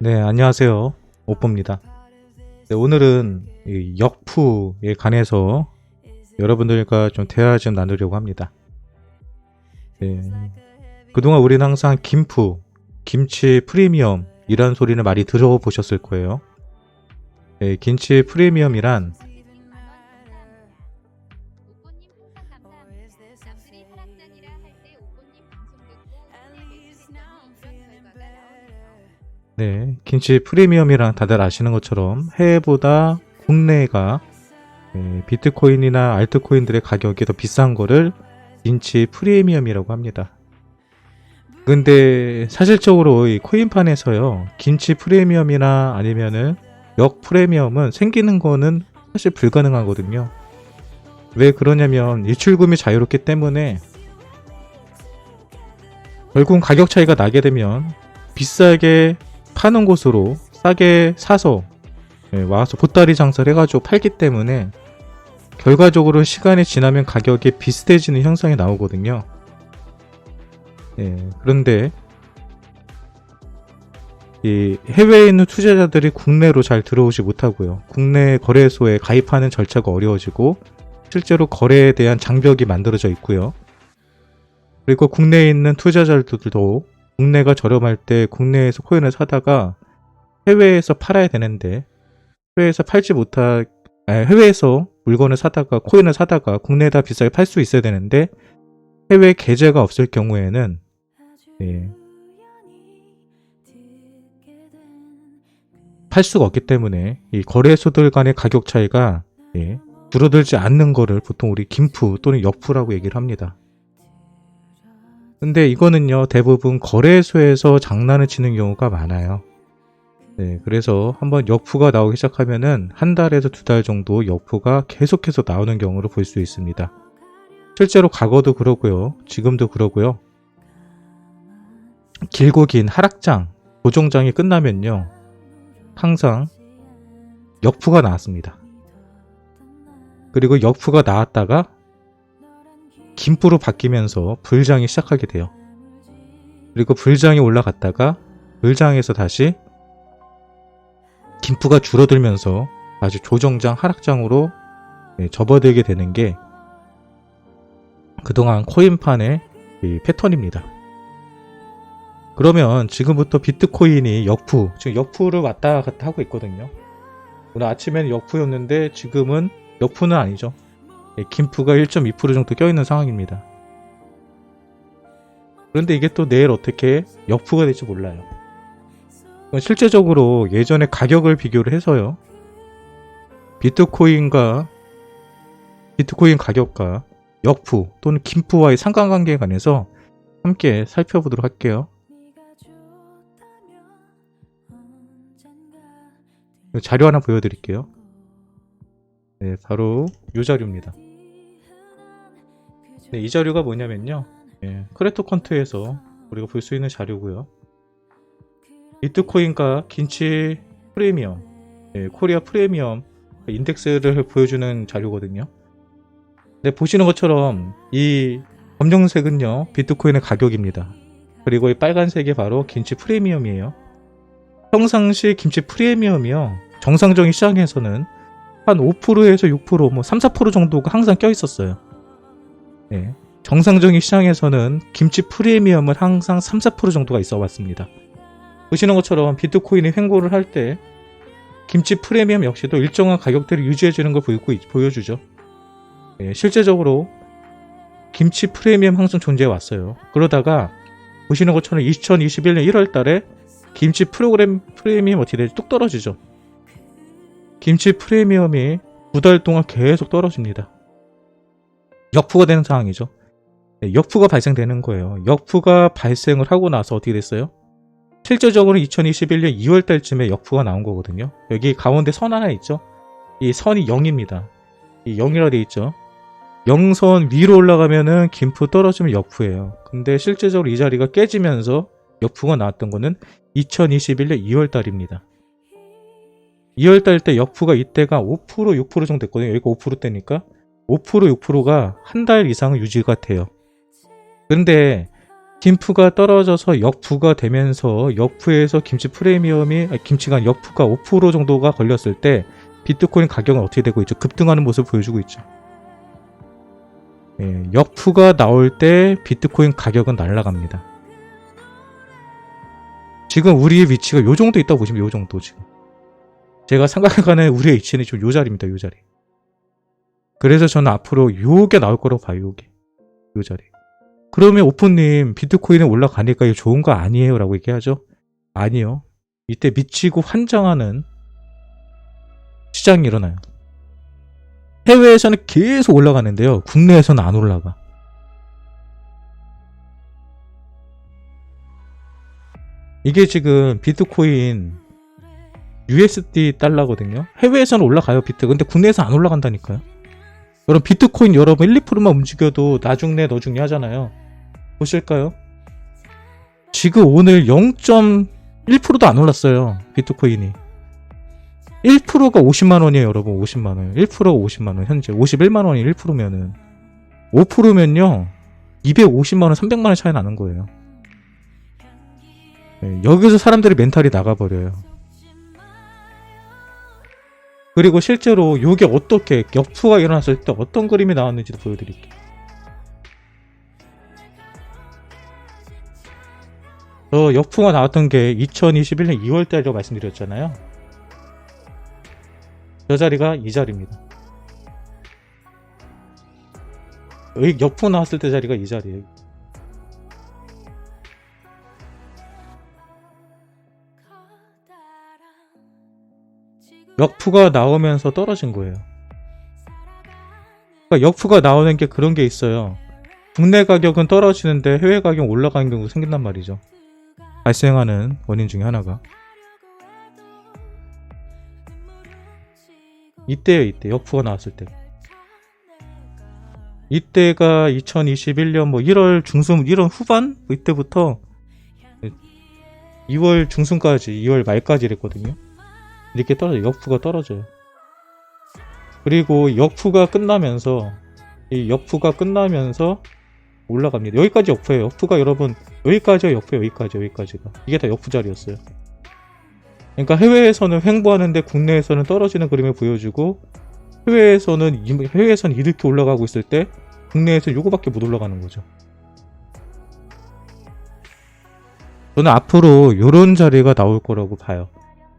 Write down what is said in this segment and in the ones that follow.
네, 안녕하세요. 오뽀입니다. 네, 오늘은 이 역푸에 관해서 여러분들과 좀 대화 좀 나누려고 합니다. 네, 그동안 우리는 항상 김푸, 김치 프리미엄 이런 소리는 많이 들어보셨을 거예요. 네, 김치 프리미엄이란 네, 김치 프리미엄이랑 다들 아시는 것처럼 해외보다 국내가 네, 비트코인이나 알트코인들의 가격이 더 비싼 거를 김치 프리미엄이라고 합니다. 근데 사실적으로 이 코인판에서요, 김치 프리미엄이나 아니면은 역 프리미엄은 생기는 거는 사실 불가능하거든요. 왜 그러냐면 일출금이 자유롭기 때문에 결국 가격 차이가 나게 되면 비싸게 파는 곳으로 싸게 사서 예, 와서 보따리 장사를 해가지고 팔기 때문에 결과적으로 시간이 지나면 가격이 비슷해지는 현상이 나오거든요. 예, 그런데 이 해외에 있는 투자자들이 국내로 잘 들어오지 못하고요. 국내 거래소에 가입하는 절차가 어려워지고 실제로 거래에 대한 장벽이 만들어져 있고요. 그리고 국내에 있는 투자자들도 국내가 저렴할 때 국내에서 코인을 사다가 해외에서 팔아야 되는데 해외에서 팔지 아니, 해외에서 물건을 사다가 코인을 사다가 국내에다 비싸게 팔 수 있어야 되는데 해외 계좌가 없을 경우에는 예, 팔 수가 없기 때문에 이 거래소들 간의 가격 차이가 예, 줄어들지 않는 거를 보통 우리 김프 또는 역프라고 얘기를 합니다. 근데 이거는요 대부분 거래소에서 장난을 치는 경우가 많아요. 네, 그래서 한번 역푸가 나오기 시작하면은 한 달에서 두 달 정도 역푸가 계속해서 나오는 경우를 볼 수 있습니다. 실제로 과거도 그러고요, 지금도 그러고요. 길고 긴 하락장, 고정장이 끝나면요, 항상 역푸가 나왔습니다. 그리고 역푸가 나왔다가 김푸로 바뀌면서 불장이 시작하게 돼요. 그리고 불장이 올라갔다가 불장에서 다시 김푸가 줄어들면서 다시 조정장 하락장으로 네, 접어들게 되는 게 그동안 코인판의 이 패턴입니다. 그러면 지금부터 비트코인이 역푸, 지금 역푸를 왔다 갔다 하고 있거든요. 오늘 아침에는 역푸였는데 지금은 역푸는 아니죠. 예, 김프가 1.2% 정도 껴있는 상황입니다. 그런데 이게 또 내일 어떻게 역푸가 될지 몰라요. 그건 실제적으로 예전에 가격을 비교를 해서요. 비트코인과 비트코인 가격과 역푸 또는 김프와의 상관관계에 관해서 함께 살펴보도록 할게요. 자료 하나 보여드릴게요. 네, 바로 이 자료입니다. 네, 이 자료가 뭐냐면요. 예, 크래토컨트에서 우리가 볼 수 있는 자료고요. 비트코인과 긴치 프리미엄, 예, 코리아 프리미엄 인덱스를 보여주는 자료거든요. 네, 보시는 것처럼 이 검정색은요, 비트코인의 가격입니다. 그리고 이 빨간색이 바로 김치 프리미엄이에요. 평상시 김치 프리미엄이요. 정상적인 시장에서는 한 5%에서 6%, 뭐 3, 4% 정도가 항상 껴 있었어요. 네. 정상적인 시장에서는 김치 프리미엄은 항상 3, 4% 정도가 있어 왔습니다. 보시는 것처럼 비트코인이 횡보를 할 때 김치 프리미엄 역시도 일정한 가격대를 유지해주는 걸 보여주죠. 네, 실제적으로 김치 프리미엄 항상 존재해 왔어요. 그러다가 보시는 것처럼 2021년 1월 달에 김치 프로그램 프리미엄 어떻게 될지 뚝 떨어지죠. 김치 프리미엄이 두달 동안 계속 떨어집니다. 역푸가 되는 상황이죠. 네, 역푸가 발생되는 거예요. 역푸가 발생을 하고 나서 어떻게 됐어요? 실제적으로 2021년 2월 달쯤에 역푸가 나온 거거든요. 여기 가운데 선 하나 있죠? 이 선이 0입니다. 이 0이라 돼 있죠? 0선 위로 올라가면은 김푸 떨어지면 역푸예요. 근데 실제적으로 이 자리가 깨지면서 역푸가 나왔던 거는 2021년 2월 달입니다. 2월 달 때 역푸가 이때가 5% 6% 정도 됐거든요. 여기가 5%대니까 5% 6%가 한 달 이상 유지가 돼요. 그런데 김프가 떨어져서 역프가 되면서 역프에서 김치 프리미엄이 김치가 역프가 5% 정도가 걸렸을 때 비트코인 가격은 어떻게 되고 있죠? 급등하는 모습을 보여주고 있죠. 예, 역프가 나올 때 비트코인 가격은 날아갑니다. 지금 우리의 위치가 요 정도 있다고 보시면 요 정도 지금. 제가 생각하는 우리의 위치는 지금 요 자리입니다. 요 자리. 그래서 저는 앞으로 요게 나올 거라고 봐요. 요게. 요 자리. 그러면 오프님 비트코인이 올라가니까 이거 좋은 거 아니에요? 라고 얘기하죠. 아니요. 이때 미치고 환장하는 시장이 일어나요. 해외에서는 계속 올라가는데요. 국내에서는 안 올라가. 이게 지금 비트코인 USD 달러거든요. 해외에서는 올라가요, 비트. 근데 국내에서 안 올라간다니까요. 여러분, 비트코인 여러분 1, 2%만 움직여도 나중내 너중내 하잖아요. 보실까요? 지금 오늘 0.1%도 안 올랐어요. 비트코인이. 1%가 50만 원이에요, 여러분. 50만 원. 1%가 50만 원. 현재 51만 원이 1%면은 5%면요. 250만 원, 300만 원 차이 나는 거예요. 네, 여기서 사람들이 멘탈이 나가버려요. 그리고 실제로 이게 어떻게 역프가 일어났을 때 어떤 그림이 나왔는지도 보여드릴게요. 저 역프가 나왔던 게 2021년 2월 달이라고 말씀드렸잖아요. 저 자리가 이 자리입니다. 역프 나왔을 때 자리가 이 자리예요. 역프가 나오면서 떨어진 거예요. 그러니까 역프가 나오는 게 그런 게 있어요. 국내 가격은 떨어지는데 해외 가격 올라가는 경우가 생긴단 말이죠. 발생하는 원인 중에 하나가. 이때요, 이때. 역프가 나왔을 때. 이때가 2021년 뭐 1월 중순, 1월 후반? 뭐 이때부터 2월 중순까지, 2월 말까지 이랬거든요. 이렇게 떨어져 역프가 떨어져요. 그리고 역프가 끝나면서 이 역프가 끝나면서 올라갑니다. 여기까지 역프예요. 역프가 여러분 여기까지가 역프 여기까지 여기까지가 이게 다 역프 자리였어요. 그러니까 해외에서는 횡보하는데 국내에서는 떨어지는 그림을 보여주고 해외에서는 이- 해외에서는 이렇게 올라가고 있을 때 국내에서 요거밖에 못 올라가는 거죠. 저는 앞으로 요런 자리가 나올 거라고 봐요.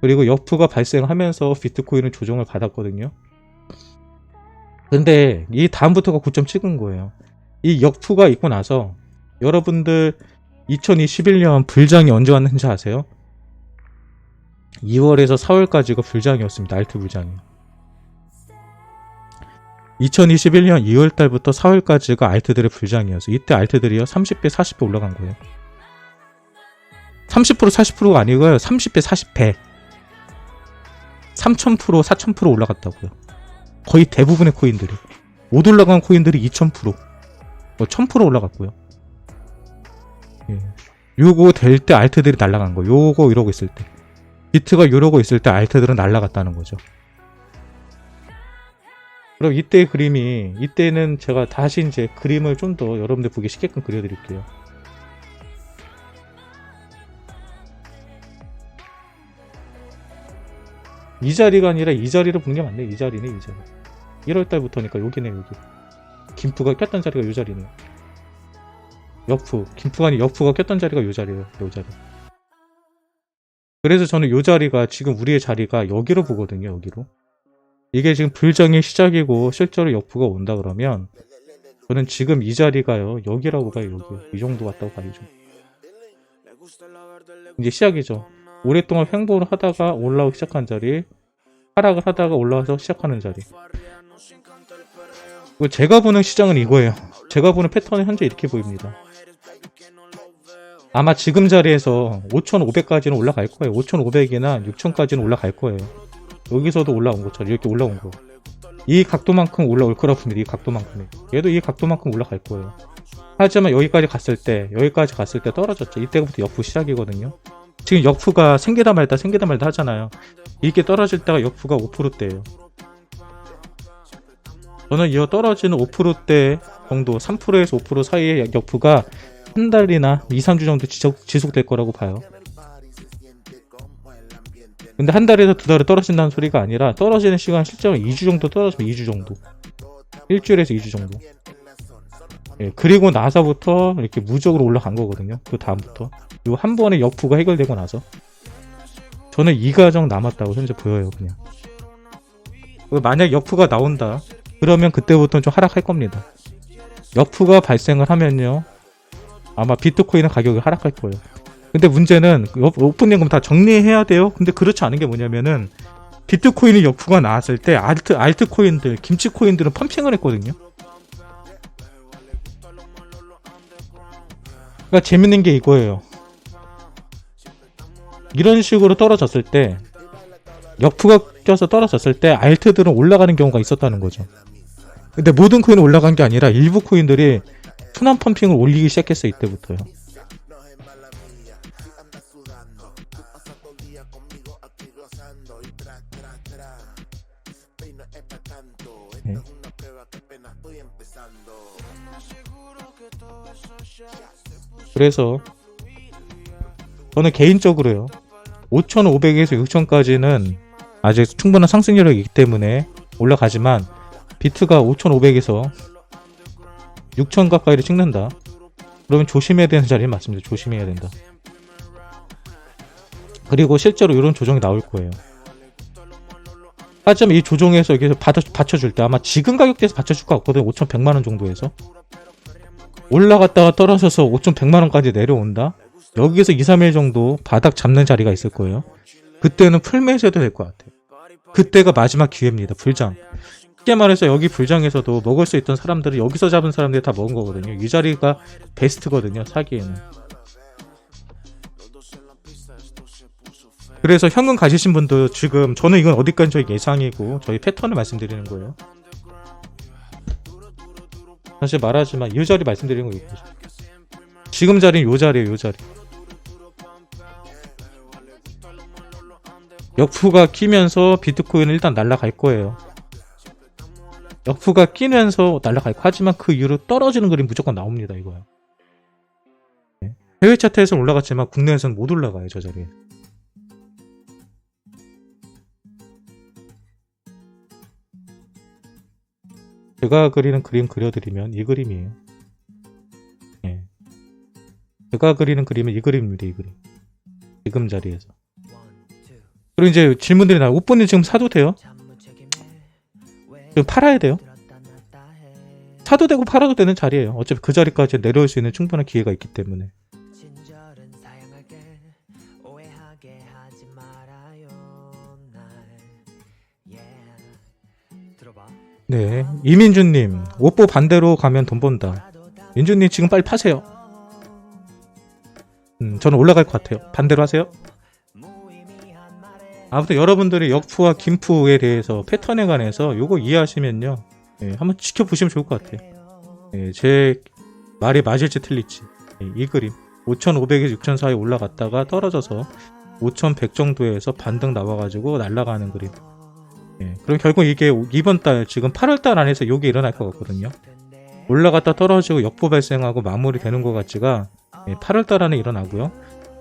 그리고 역프가 발생하면서 비트코인은 조정을 받았거든요. 근데 이 다음부터가 9점 찍은 거예요. 이 역프가 있고 나서 여러분들 2021년 불장이 언제 왔는지 아세요? 2월에서 4월까지가 불장이었습니다. 알트 불장이. 2021년 2월 달부터 4월까지가 알트들의 불장이었어요. 이때 알트들이요 30배, 40배 올라간 거예요. 30% 40%가 아니고요. 30배, 40배. 3000% 4000% 올라갔다고요. 거의 대부분의 코인들이 못 올라간 코인들이 2000%뭐 1000% 올라갔고요. 예. 요거 될 때 알트들이 날아간 거. 요거 이러고 있을 때 비트가 이러고 있을 때 알트들은 날아갔다는 거죠. 그럼 이때 그림이 이때는 제가 다시 이제 그림을 좀 더 여러분들 보기 쉽게끔 그려드릴게요. 이 자리가 아니라 이 자리를 보는 게 맞네. 이 자리네, 이 자리. 1월 달부터니까 여기네, 여기. 김프가 꼈던 자리가 요 자리네. 역프. 김프가 아니 역프가 꼈던 자리가 요 자리예요. 요 자리. 그래서 저는 요 자리가 지금 우리의 자리가 여기로 보거든요. 여기로. 이게 지금 불정의 시작이고 실제로 역프가 온다 그러면 저는 지금 이 자리가요. 여기라고 봐요. 여기. 이 정도 왔다고 봐야죠. 이제 시작이죠. 오랫동안 횡보를 하다가 올라오기 시작한 자리, 하락을 하다가 올라와서 시작하는 자리. 제가 보는 시장은 이거예요. 제가 보는 패턴은 현재 이렇게 보입니다. 아마 지금 자리에서 5,500까지는 올라갈 거예요. 5,500이나 6,000까지는 올라갈 거예요. 여기서도 올라온 것처럼 이렇게 올라온 거. 이 각도만큼 올라올 거라고 봅니다. 이 각도만큼이. 얘도 이 각도만큼 올라갈 거예요. 하지만 여기까지 갔을 때, 여기까지 갔을 때 떨어졌죠. 이때부터 역부 시작이거든요. 지금 역프가 생기다 말다 생기다 말다 하잖아요. 이게 떨어질 때가 역프가 5%대예요. 저는 이 떨어지는 5%대 정도, 3%에서 5% 사이의 역프가 한 달이나 2, 3주 정도 지속, 지속될 거라고 봐요. 근데 한 달에서 두 달에 떨어진다는 소리가 아니라 떨어지는 시간 실제로 2주 정도 떨어지면 2주 정도. 일주일에서 2주 정도. 예, 그리고 나서부터 이렇게 무적으로 올라간 거거든요. 그 다음부터. 요 한 번에 역부가 해결되고 나서. 저는 이 과정 남았다고 현재 보여요, 그냥. 그 만약 역부가 나온다. 그러면 그때부터는 좀 하락할 겁니다. 역부가 발생을 하면요. 아마 비트코인의 가격이 하락할 거예요. 근데 문제는 그 오- 오픈된 거다 정리해야 돼요. 근데 그렇지 않은 게 뭐냐면은 비트코인이 역부가 나왔을 때 알트 알트코인들, 김치코인들은 펌핑을 했거든요. 그러니까 재밌는 게 이거예요. 이런 식으로 떨어졌을 때 역부가 껴서 떨어졌을 때 알트들은 올라가는 경우가 있었다는 거죠. 근데 모든 코인은 올라간 게 아니라 일부 코인들이 순환 펌핑을 올리기 시작했어 이때부터요. 네. 그래서 저는 개인적으로요 5,500에서 6,000까지는 아직 충분한 상승력이 있기 때문에 올라가지만 비트가 5,500에서 6,000 가까이를 찍는다. 그러면 조심해야 되는 자리는 맞습니다. 조심해야 된다. 그리고 실제로 이런 조정이 나올 거예요. 하지만 이 조정에서 여기서 받아, 받쳐줄 때 아마 지금 가격대에서 받쳐줄 것 같거든요. 5,100만원 정도에서 올라갔다가 떨어져서 5,100만원까지 내려온다 여기서 2, 3일 정도 바닥 잡는 자리가 있을 거예요. 그때는 풀매수 해도 될 것 같아요. 그때가 마지막 기회입니다. 불장. 쉽게 말해서 여기 불장에서도 먹을 수 있던 사람들은 여기서 잡은 사람들이 다 먹은 거거든요. 이 자리가 베스트거든요. 사기에는. 그래서 현금 가지신 분도 지금 저는 이건 어디까지 저희 예상이고 저희 패턴을 말씀드리는 거예요. 사실 말하지만 이 자리 말씀드리는 거 이거죠. 지금 자리는 요 자리예요, 요 자리. 역푸가 끼면서 비트코인은 일단 날라갈 거예요. 역푸가 끼면서 날라갈 거 하지만 그 이후로 떨어지는 그림 무조건 나옵니다, 이거요. 네. 해외 차트에서는 올라갔지만 국내에서는 못 올라가요, 저 자리에. 제가 그리는 그림 그려드리면 이 그림이에요. 예. 제가 그리는 그림은 이 그림입니다, 이 그림. 지금 자리에서. 그리고 이제 질문들이 나와. 오빠님 지금 사도 돼요? 지금 팔아야 돼요? 사도 되고 팔아도 되는 자리예요. 어차피 그 자리까지 내려올 수 있는 충분한 기회가 있기 때문에. 네. 이민주님, 오뽀 반대로 가면 돈 번다. 민주님 지금 빨리 파세요. 음, 저는 올라갈 것 같아요. 반대로 하세요. 아무튼 여러분들이 역푸와 김푸에 대해서 패턴에 관해서 요거 이해하시면요. 예, 한번 지켜보시면 좋을 것 같아요. 예, 제 말이 맞을지 틀릴지. 예, 이 그림. 5,500에서 6,000 사이 올라갔다가 떨어져서 5,100 정도에서 반등 나와가지고 날아가는 그림. 예, 그럼 결국 이게 이번 달, 지금 8월 달 안에서 요게 일어날 것 같거든요. 올라갔다 떨어지고 역보 발생하고 마무리 되는 것 같지가 8월 달 안에 일어나고요.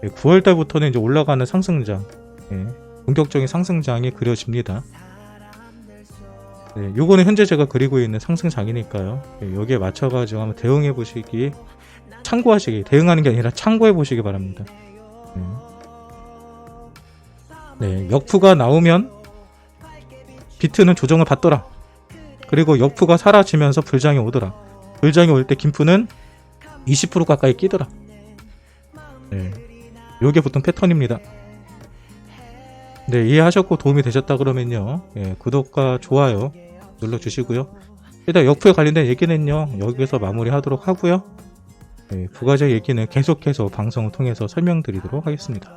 9월 달부터는 이제 올라가는 상승장, 예, 본격적인 상승장이 그려집니다. 네, 요거는 현재 제가 그리고 있는 상승장이니까요. 예, 여기에 맞춰가지고 한번 대응해 보시기, 참고하시기, 대응하는 게 아니라 참고해 보시기 바랍니다. 네. 네, 역푸가 나오면 비트는 조정을 받더라. 그리고 역푸가 사라지면서 불장이 오더라. 불장이 올 때 김푸는 20% 가까이 끼더라. 네. 요게 보통 패턴입니다. 네, 이해하셨고 도움이 되셨다 그러면요. 예, 구독과 좋아요 눌러주시고요. 일단 역부에 관련된 얘기는요. 여기서 마무리하도록 하고요. 예, 부가적 얘기는 계속해서 방송을 통해서 설명드리도록 하겠습니다.